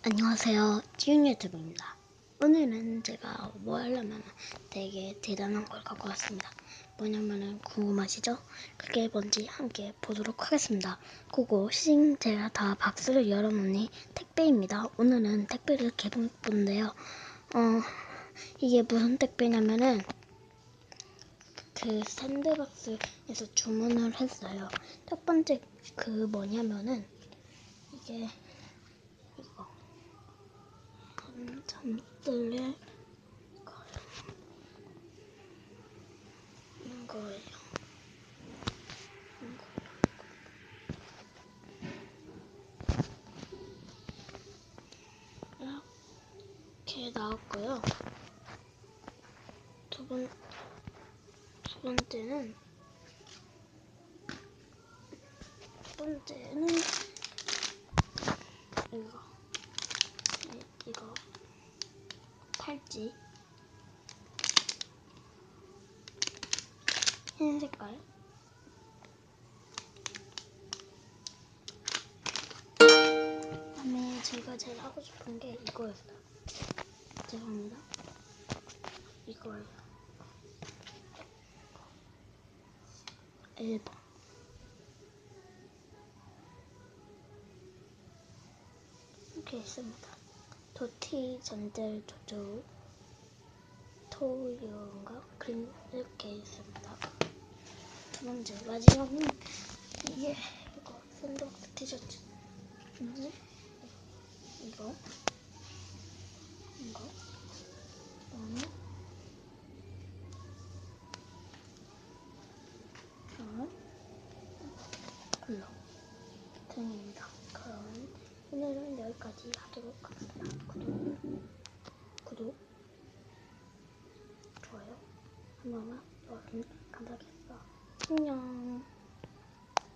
안녕하세요. 지훈 유튜브입니다. 오늘은 제가 뭐 하려면 되게 대단한 걸 갖고 왔습니다. 뭐냐면은 궁금하시죠? 그게 뭔지 함께 보도록 하겠습니다. 그곳이 제가 다 박스를 열어놓니 택배입니다. 오늘은 택배를 개봉했는데요. 어, 이게 무슨 택배냐면은 그 샌드박스에서 주문을 했어요. 첫 번째 그 뭐냐면은 이게 이거 잠들릴 거예요. 이거예요. 이거. 이렇게 나왔고요. 두 번, 두 번째는 두 번째는 이거 이- 이거 팔찌 흰 색깔? 다음에 제가 제일 하고 싶은 게 이거였어요. 죄송합니다. 이거예요. 앨범. 이렇게 있습니다 도티 전들 조조 토요인가 그림 이렇게 있습니다. 두 번째 마지막은 이게 이거 샌드박스 티셔츠 뭐지? 이거 이거 그다음에 그다음에 블러 등입니다. 여기까지 하도록 하겠습니다. 구독 구독 좋아요 한 번만 눌러주면 감사하겠습니다. 안녕.